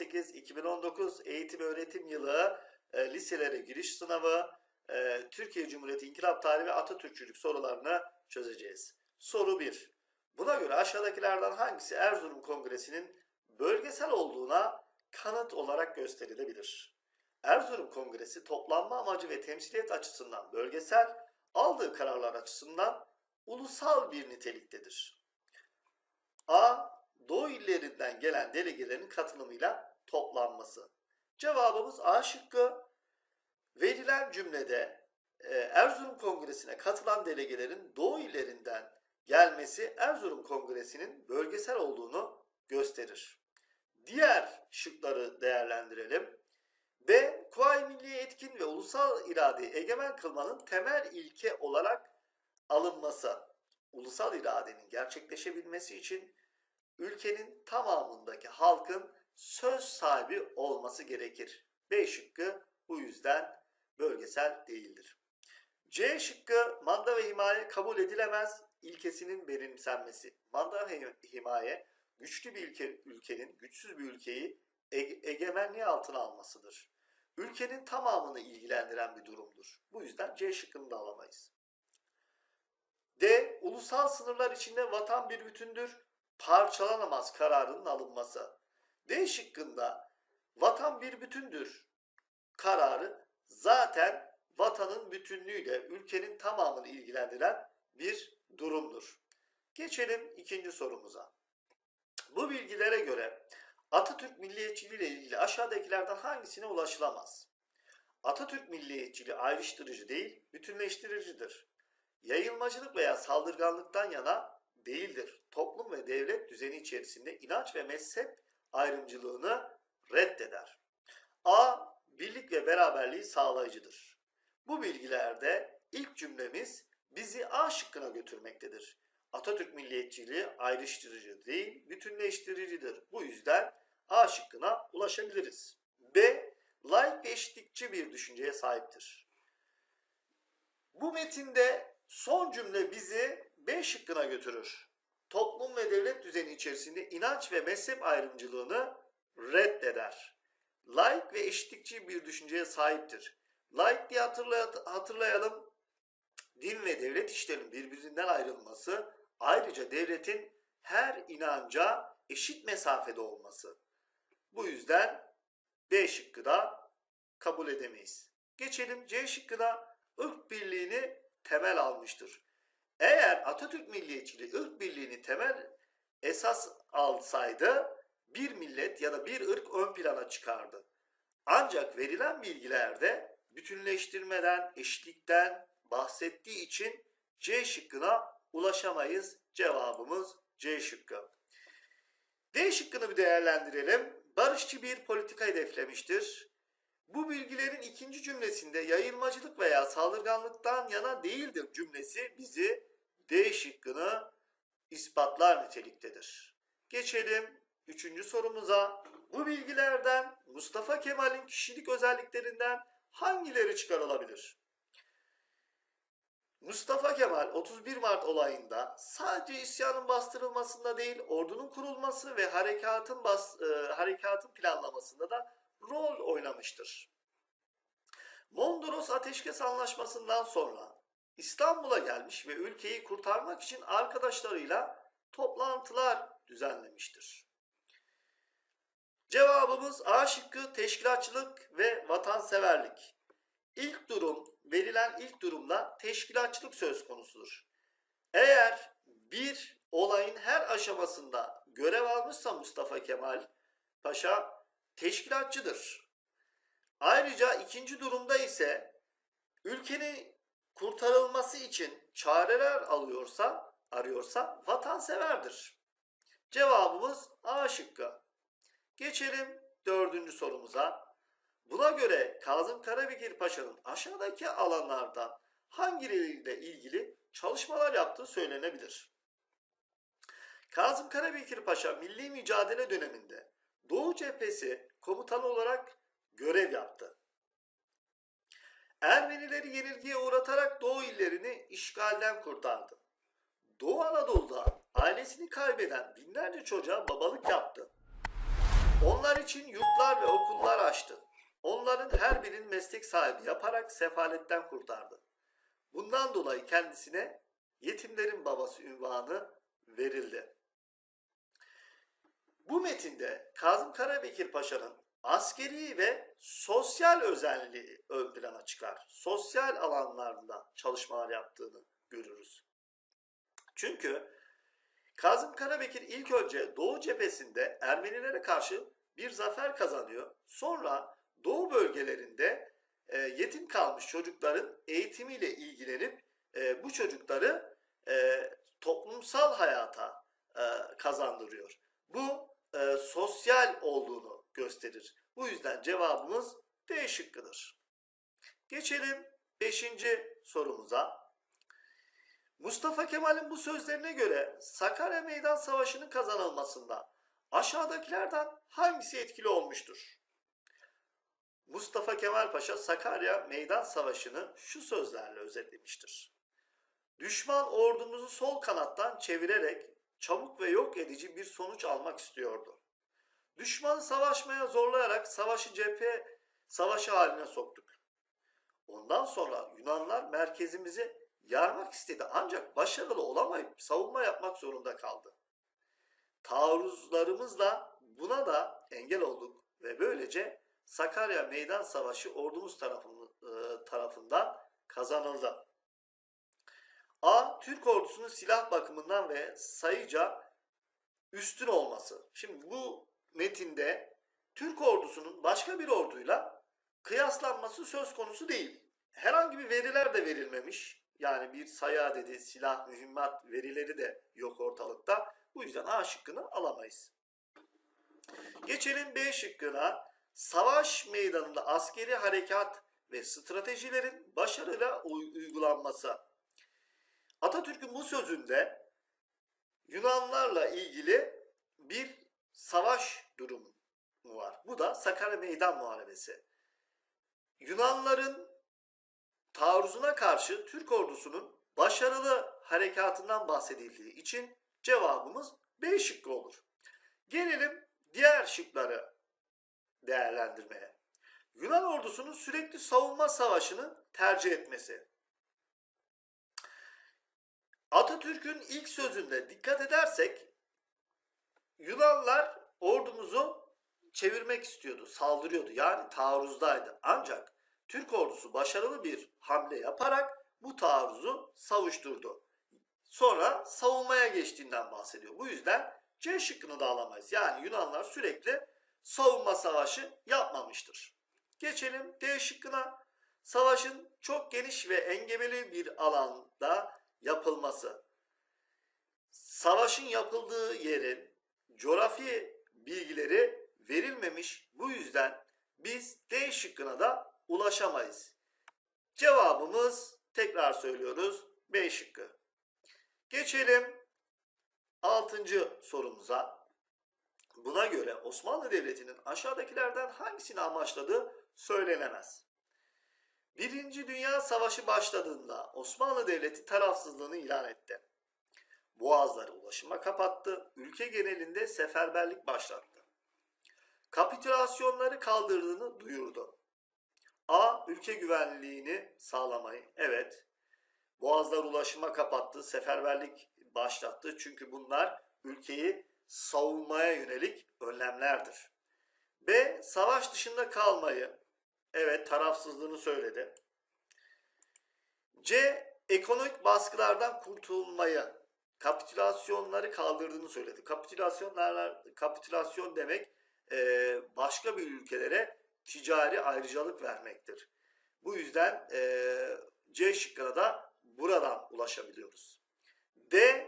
2018-2019 eğitim öğretim yılı e, liselere giriş sınavı, e, Türkiye Cumhuriyeti İnkılap Tarihi ve Atatürkçülük sorularını çözeceğiz. Soru 1. Buna göre aşağıdakilerden hangisi Erzurum Kongresi'nin bölgesel olduğuna kanıt olarak gösterilebilir? Erzurum Kongresi toplanma amacı ve temsiliyet açısından bölgesel, aldığı kararlar açısından ulusal bir niteliktedir. A. Doğu illerinden gelen delegelerin katılımıyla toplanması. Cevabımız A şıkkı. Verilen cümlede e, Erzurum Kongresi'ne katılan delegelerin Doğu illerinden gelmesi Erzurum Kongresi'nin bölgesel olduğunu gösterir. Diğer şıkları değerlendirelim. B. Kuvayi Milliye etkin ve ulusal iradeyi egemen kılmanın temel ilke olarak alınması. Ulusal iradenin gerçekleşebilmesi için ülkenin tamamındaki halkın söz sahibi olması gerekir. B şıkkı bu yüzden bölgesel değildir. C şıkkı manda ve himaye kabul edilemez ilkesinin benimsenmesi. Manda ve himaye güçlü bir ülke, ülkenin güçsüz bir ülkeyi ege- egemenliği altına almasıdır. Ülkenin tamamını ilgilendiren bir durumdur. Bu yüzden C şıkkını da alamayız. D. Ulusal sınırlar içinde vatan bir bütündür, parçalanamaz kararının alınması. D şıkkında vatan bir bütündür kararı zaten vatanın bütünlüğüyle ülkenin tamamını ilgilendiren bir durumdur. Geçelim ikinci sorumuza. Bu bilgilere göre Atatürk milliyetçiliği ile ilgili aşağıdakilerden hangisine ulaşılamaz? Atatürk milliyetçiliği ayrıştırıcı değil, bütünleştiricidir. Yayılmacılık veya saldırganlıktan yana değildir. Toplum ve devlet düzeni içerisinde inanç ve mezhep ayrımcılığını reddeder. A. Birlik ve beraberliği sağlayıcıdır. Bu bilgilerde ilk cümlemiz bizi A şıkkına götürmektedir. Atatürk milliyetçiliği ayrıştırıcı değil, bütünleştiricidir. Bu yüzden A şıkkına ulaşabiliriz. B. Laik ve eşitlikçi bir düşünceye sahiptir. Bu metinde son cümle bizi B şıkkına götürür. Toplum ve devlet düzeni içerisinde inanç ve mezhep ayrımcılığını reddeder. Laik ve eşitlikçi bir düşünceye sahiptir. Laik diye hatırlay- hatırlayalım. Din ve devlet işlerinin birbirinden ayrılması, ayrıca devletin her inanca eşit mesafede olması. Bu yüzden B şıkkı da kabul edemeyiz. Geçelim C şıkkına ırk birliğini temel almıştır. Eğer Atatürk milliyetçiliği ırk birliğini temel esas alsaydı bir millet ya da bir ırk ön plana çıkardı. Ancak verilen bilgilerde bütünleştirmeden, eşitlikten bahsettiği için C şıkkına ulaşamayız. Cevabımız C şıkkı. D şıkkını bir değerlendirelim. Barışçı bir politika hedeflemiştir. Bu bilgilerin ikinci cümlesinde yayılmacılık veya saldırganlıktan yana değildir cümlesi bizi D şıkkını ispatlar niteliktedir. Geçelim üçüncü sorumuza. Bu bilgilerden Mustafa Kemal'in kişilik özelliklerinden hangileri çıkarılabilir? Mustafa Kemal 31 Mart olayında sadece isyanın bastırılmasında değil, ordunun kurulması ve harekatın bas, e, harekatın planlamasında da rol oynamıştır. Mondros Ateşkes Anlaşması'ndan sonra İstanbul'a gelmiş ve ülkeyi kurtarmak için arkadaşlarıyla toplantılar düzenlemiştir. Cevabımız A şıkkı teşkilatçılık ve vatanseverlik. İlk durum, verilen ilk durumda teşkilatçılık söz konusudur. Eğer bir olayın her aşamasında görev almışsa Mustafa Kemal Paşa teşkilatçıdır. Ayrıca ikinci durumda ise ülkenin kurtarılması için çareler alıyorsa, arıyorsa vatanseverdir. Cevabımız A şıkkı. Geçelim dördüncü sorumuza. Buna göre Kazım Karabekir Paşa'nın aşağıdaki alanlardan hangileriyle ilgili çalışmalar yaptığı söylenebilir. Kazım Karabekir Paşa milli mücadele döneminde Doğu Cephesi komutanı olarak görev yaptı. Ermenileri yenilgiye uğratarak Doğu illeri bölgelerini işgalden kurtardı. Doğu Anadolu'da ailesini kaybeden binlerce çocuğa babalık yaptı. Onlar için yurtlar ve okullar açtı. Onların her birinin meslek sahibi yaparak sefaletten kurtardı. Bundan dolayı kendisine yetimlerin babası ünvanı verildi. Bu metinde Kazım Karabekir Paşa'nın askeri ve sosyal özelliği ön plana çıkar. Sosyal alanlarında çalışmalar yaptığını görürüz. Çünkü Kazım Karabekir ilk önce Doğu cephesinde Ermenilere karşı bir zafer kazanıyor. Sonra Doğu bölgelerinde e, yetim kalmış çocukların eğitimiyle ilgilenip e, bu çocukları e, toplumsal hayata e, kazandırıyor. Bu sosyal olduğunu gösterir. Bu yüzden cevabımız D şıkkıdır. Geçelim 5. sorumuza. Mustafa Kemal'in bu sözlerine göre Sakarya Meydan Savaşı'nın kazanılmasında aşağıdakilerden hangisi etkili olmuştur? Mustafa Kemal Paşa Sakarya Meydan Savaşı'nı şu sözlerle özetlemiştir. Düşman ordumuzu sol kanattan çevirerek çabuk ve yok edici bir sonuç almak istiyordu. Düşmanı savaşmaya zorlayarak savaşı cephe savaşı haline soktuk. Ondan sonra Yunanlar merkezimizi yarmak istedi ancak başarılı olamayıp savunma yapmak zorunda kaldı. Taarruzlarımızla buna da engel olduk ve böylece Sakarya Meydan Savaşı ordumuz tarafı- e, tarafından kazanıldı. A. Türk ordusunun silah bakımından ve sayıca üstün olması. Şimdi bu metinde Türk ordusunun başka bir orduyla kıyaslanması söz konusu değil. Herhangi bir veriler de verilmemiş. Yani bir sayı adedi, silah, mühimmat verileri de yok ortalıkta. Bu yüzden A şıkkını alamayız. Geçelim B şıkkına. Savaş meydanında askeri harekat ve stratejilerin başarıyla uy- uygulanması. Atatürk'ün bu sözünde Yunanlarla ilgili bir savaş durumu var. Bu da Sakarya Meydan Muharebesi. Yunanların taarruzuna karşı Türk ordusunun başarılı harekatından bahsedildiği için cevabımız B şıkkı olur. Gelelim diğer şıkları değerlendirmeye. Yunan ordusunun sürekli savunma savaşını tercih etmesi. Atatürk'ün ilk sözünde dikkat edersek Yunanlar ordumuzu çevirmek istiyordu, saldırıyordu. Yani taarruzdaydı. Ancak Türk ordusu başarılı bir hamle yaparak bu taarruzu savuşturdu. Sonra savunmaya geçtiğinden bahsediyor. Bu yüzden C şıkkını da alamayız. Yani Yunanlar sürekli savunma savaşı yapmamıştır. Geçelim D şıkkına. Savaşın çok geniş ve engebeli bir alanda yapılması. Savaşın yapıldığı yerin coğrafi bilgileri verilmemiş. Bu yüzden biz D şıkkına da ulaşamayız. Cevabımız tekrar söylüyoruz B şıkkı. Geçelim 6. sorumuza. Buna göre Osmanlı Devleti'nin aşağıdakilerden hangisini amaçladığı söylenemez. Birinci Dünya Savaşı başladığında Osmanlı Devleti tarafsızlığını ilan etti. Boğazları ulaşıma kapattı, ülke genelinde seferberlik başlattı. Kapitülasyonları kaldırdığını duyurdu. A. Ülke güvenliğini sağlamayı. Evet. Boğazlar ulaşıma kapattı, seferberlik başlattı. Çünkü bunlar ülkeyi savunmaya yönelik önlemlerdir. B. Savaş dışında kalmayı. Evet, tarafsızlığını söyledi. C. Ekonomik baskılardan kurtulmayı. Kapitülasyonları kaldırdığını söyledi. Kapitülasyonlar, kapitülasyon demek eee, başka bir ülkelere ticari ayrıcalık vermektir. Bu yüzden eee, C şıkkına da buradan ulaşabiliyoruz. D.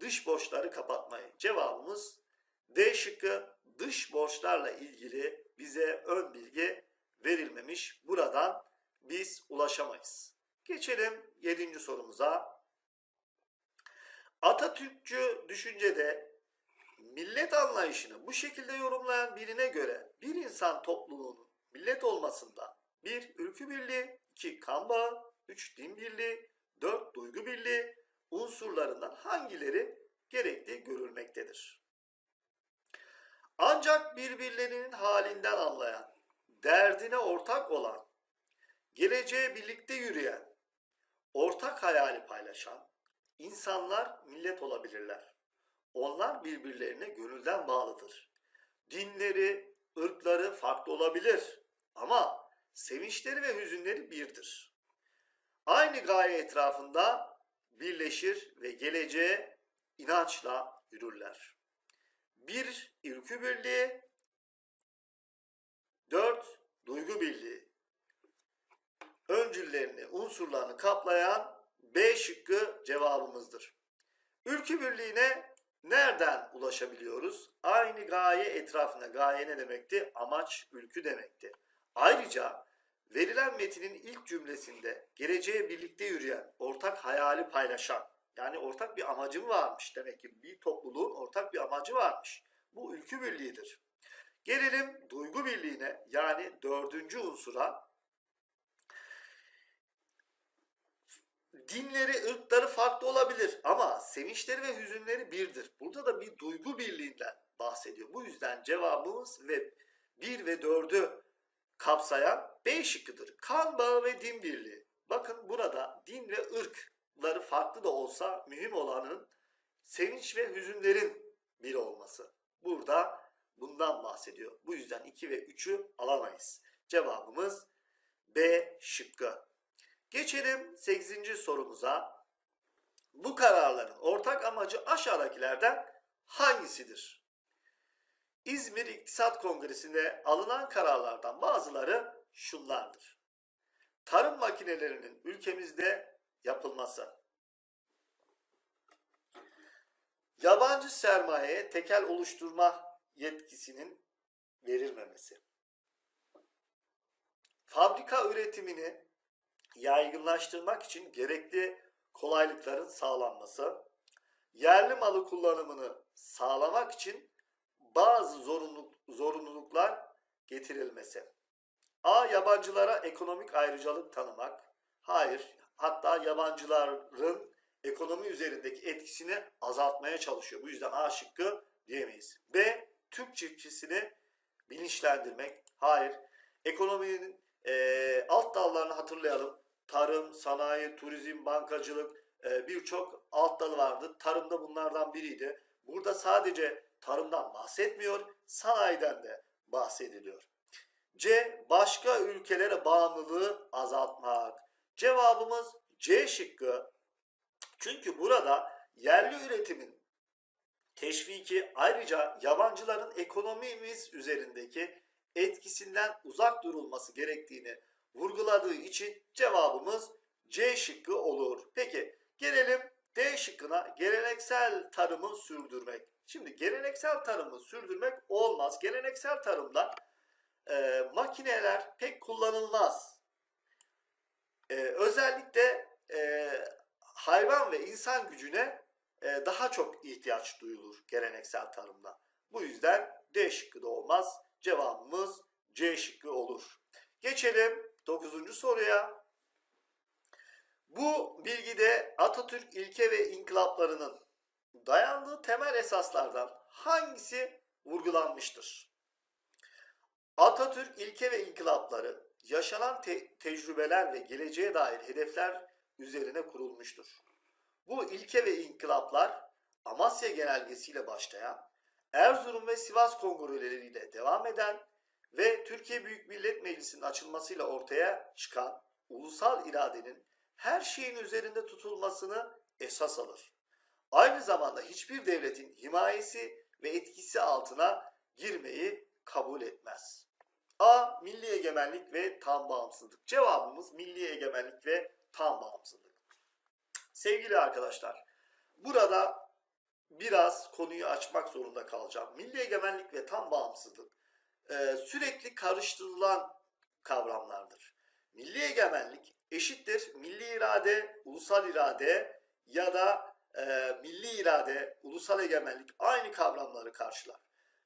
Dış borçları kapatmayı. Cevabımız D şıkkı dış borçlarla ilgili bize ön bilgi verilmemiş. Buradan biz ulaşamayız. Geçelim 7. sorumuza. Atatürkçü düşüncede millet anlayışını bu şekilde yorumlayan birine göre bir insan topluluğunun millet olmasında bir ülkü birliği, iki kan bağı, üç din birliği, dört unsurlarından hangileri gerekli görülmektedir? Ancak birbirlerinin halinden anlayan, derdine ortak olan, geleceğe birlikte yürüyen, ortak hayali paylaşan insanlar millet olabilirler. Onlar birbirlerine gönülden bağlıdır. Dinleri, ırkları farklı olabilir ama sevinçleri ve hüzünleri birdir. Aynı gaye etrafında birleşir ve geleceğe inançla yürürler. Bir ülkü birliği, dört duygu birliği. Öncüllerini, unsurlarını kaplayan B şıkkı cevabımızdır. Ülkü birliğine nereden ulaşabiliyoruz? Aynı gaye etrafında. Gaye ne demekti? Amaç, ülkü demekti. Ayrıca verilen metinin ilk cümlesinde geleceğe birlikte yürüyen, ortak hayali paylaşan, yani ortak bir amacım varmış. Demek ki bir topluluğun ortak bir amacı varmış. Bu ülkü birliğidir. Gelelim duygu birliğine yani dördüncü unsura. Dinleri, ırkları farklı olabilir ama sevinçleri ve hüzünleri birdir. Burada da bir duygu birliğinden bahsediyor. Bu yüzden cevabımız ve 1 ve 4'ü kapsayan B şıkkıdır. Kan bağı ve din birliği. Bakın burada din ve ırkları farklı da olsa mühim olanın sevinç ve hüzünlerin bir olması. Burada bundan bahsediyor. Bu yüzden 2 ve 3'ü alamayız. Cevabımız B şıkkı. Geçelim 8. sorumuza. Bu kararların ortak amacı aşağıdakilerden hangisidir? İzmir İktisat Kongresi'nde alınan kararlardan bazıları şunlardır. Tarım makinelerinin ülkemizde yapılması. Yabancı sermayeye tekel oluşturma yetkisinin verilmemesi. Fabrika üretimini yaygınlaştırmak için gerekli kolaylıkların sağlanması, yerli malı kullanımını sağlamak için bazı zorunluluk, zorunluluklar getirilmesi. A. Yabancılara ekonomik ayrıcalık tanımak. Hayır, hatta yabancıların ekonomi üzerindeki etkisini azaltmaya çalışıyor. Bu yüzden A şıkkı diyemeyiz. B. Türk çiftçisini bilinçlendirmek. Hayır. Ekonominin e, alt dallarını hatırlayalım. Tarım, sanayi, turizm, bankacılık e, birçok alt dalı vardı. Tarımda bunlardan biriydi. Burada sadece tarımdan bahsetmiyor, sanayiden de bahsediliyor. C. Başka ülkelere bağımlılığı azaltmak. Cevabımız C şıkkı. Çünkü burada yerli üretimin teşviki ayrıca yabancıların ekonomimiz üzerindeki etkisinden uzak durulması gerektiğini vurguladığı için cevabımız C şıkkı olur. Peki gelelim D şıkkına geleneksel tarımı sürdürmek. Şimdi geleneksel tarımı sürdürmek olmaz. Geleneksel tarımda e, makineler pek kullanılmaz. E, özellikle e, hayvan ve insan gücüne e, daha çok ihtiyaç duyulur geleneksel tarımda. Bu yüzden D şıkkı da olmaz. Cevabımız C şıkkı olur. Geçelim 9. soruya. Bu bilgide Atatürk ilke ve inkılaplarının dayandığı temel esaslardan hangisi vurgulanmıştır? Atatürk ilke ve inkılapları yaşanan te- tecrübeler ve geleceğe dair hedefler üzerine kurulmuştur. Bu ilke ve inkılaplar Amasya genelgesiyle başlayan, Erzurum ve Sivas kongreleriyle devam eden ve Türkiye Büyük Millet Meclisi'nin açılmasıyla ortaya çıkan ulusal iradenin her şeyin üzerinde tutulmasını esas alır. Aynı zamanda hiçbir devletin himayesi ve etkisi altına girmeyi kabul etmez. A. Milli egemenlik ve tam bağımsızlık. Cevabımız milli egemenlik ve tam bağımsızlık. Sevgili arkadaşlar, burada biraz konuyu açmak zorunda kalacağım. Milli egemenlik ve tam bağımsızlık e, sürekli karıştırılan kavramlardır. Milli egemenlik eşittir milli irade, ulusal irade ya da e, milli irade, ulusal egemenlik aynı kavramları karşılar.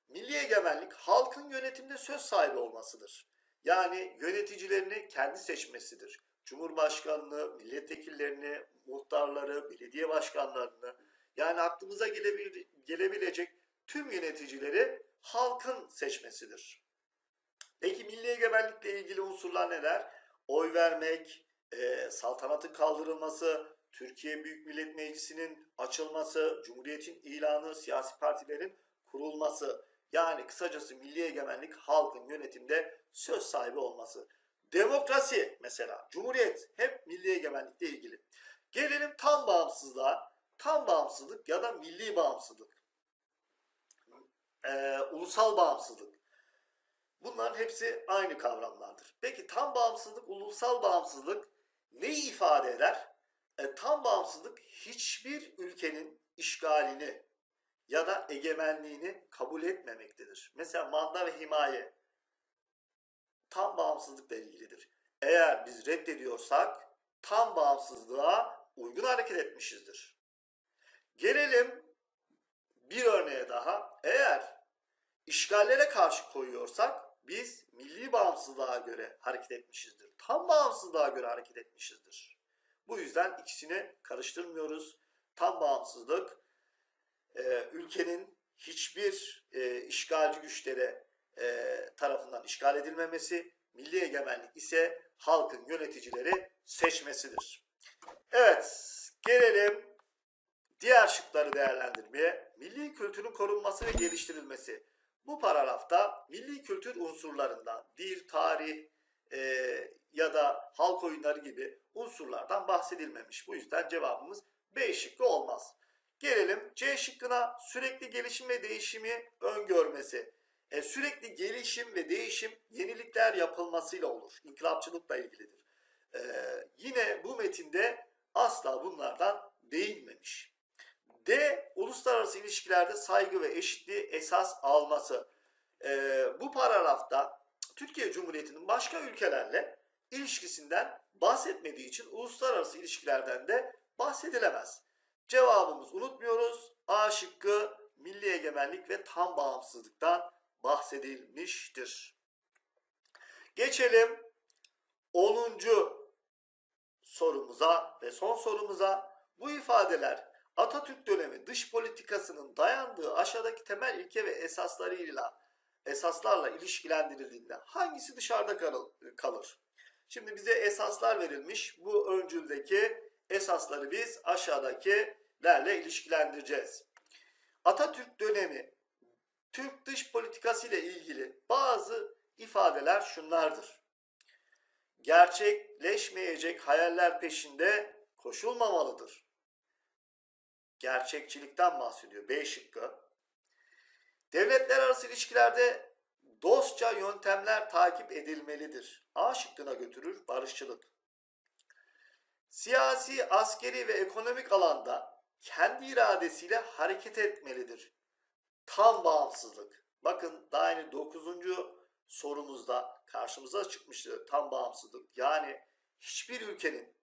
Milli egemenlik halkın yönetimde söz sahibi olmasıdır. Yani yöneticilerini kendi seçmesidir. Cumhurbaşkanını, milletvekillerini, muhtarları, belediye başkanlarını yani aklımıza gelebil- gelebilecek tüm yöneticileri halkın seçmesidir. Peki milli egemenlikle ilgili unsurlar neler? Oy vermek, e, saltanatın kaldırılması, Türkiye Büyük Millet Meclisi'nin açılması, Cumhuriyet'in ilanı, siyasi partilerin kurulması. Yani kısacası milli egemenlik halkın yönetimde söz sahibi olması. Demokrasi mesela, Cumhuriyet hep milli egemenlikle ilgili. Gelelim tam bağımsızlığa. Tam bağımsızlık ya da milli bağımsızlık. Ee, ulusal bağımsızlık. Bunların hepsi aynı kavramlardır. Peki tam bağımsızlık, ulusal bağımsızlık neyi ifade eder? E, tam bağımsızlık hiçbir ülkenin işgalini ya da egemenliğini kabul etmemektedir. Mesela manda ve himaye tam bağımsızlıkla ilgilidir. Eğer biz reddediyorsak tam bağımsızlığa uygun hareket etmişizdir. Gelelim bir örneğe daha. Eğer işgallere karşı koyuyorsak biz milli bağımsızlığa göre hareket etmişizdir. Tam bağımsızlığa göre hareket etmişizdir. Bu yüzden ikisini karıştırmıyoruz. Tam bağımsızlık e, ülkenin hiçbir e, işgalci güçlere e, tarafından işgal edilmemesi, milli egemenlik ise halkın yöneticileri seçmesidir. Evet, gelelim diğer şıkları değerlendirmeye. Milli kültürün korunması ve geliştirilmesi. Bu paragrafta milli kültür unsurlarından dil, tarih e, ya da halk oyunları gibi unsurlardan bahsedilmemiş. Bu yüzden cevabımız B şıkkı olmaz. Gelelim C şıkkına sürekli gelişim ve değişimi öngörmesi. E, sürekli gelişim ve değişim yenilikler yapılmasıyla olur. İnkılapçılıkla ilgilidir. E, yine bu metinde asla bunlardan değinmemiş. D. Uluslararası ilişkilerde saygı ve eşitliği esas alması. E, bu paragrafta Türkiye Cumhuriyeti'nin başka ülkelerle ilişkisinden bahsetmediği için uluslararası ilişkilerden de bahsedilemez. Cevabımız unutmuyoruz. A şıkkı milli egemenlik ve tam bağımsızlıktan bahsedilmiştir. Geçelim 10. sorumuza ve son sorumuza. Bu ifadeler Atatürk dönemi dış politikasının dayandığı aşağıdaki temel ilke ve esaslarıyla esaslarla ilişkilendirildiğinde hangisi dışarıda kalır-? Şimdi bize esaslar verilmiş. Bu öncüldeki esasları biz aşağıdakilerle ilişkilendireceğiz. Atatürk dönemi Türk dış politikası ile ilgili bazı ifadeler şunlardır. Gerçekleşmeyecek hayaller peşinde koşulmamalıdır. Gerçekçilikten bahsediyor B şıkkı. Devletler arası ilişkilerde dostça yöntemler takip edilmelidir. A şıkkına götürür barışçılık. Siyasi, askeri ve ekonomik alanda kendi iradesiyle hareket etmelidir. Tam bağımsızlık. Bakın daha yeni 9. sorumuzda karşımıza çıkmıştı tam bağımsızlık. Yani hiçbir ülkenin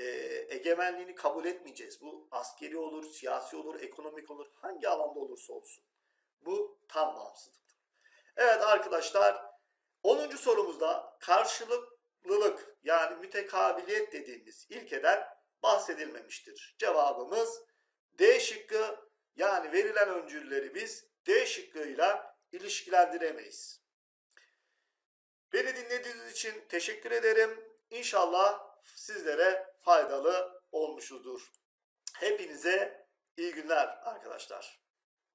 e, egemenliğini kabul etmeyeceğiz. Bu askeri olur, siyasi olur, ekonomik olur, hangi alanda olursa olsun. Bu tam bağımsızlıktır. Evet arkadaşlar 10. sorumuzda karşılıklılık yani mütekabiliyet dediğimiz ilkeden bahsedilmemiştir. Cevabımız D şıkkı yani verilen öncülleri biz D şıkkıyla ilişkilendiremeyiz. Beni dinlediğiniz için teşekkür ederim. İnşallah sizlere faydalı olmuşuzdur. Hepinize iyi günler arkadaşlar.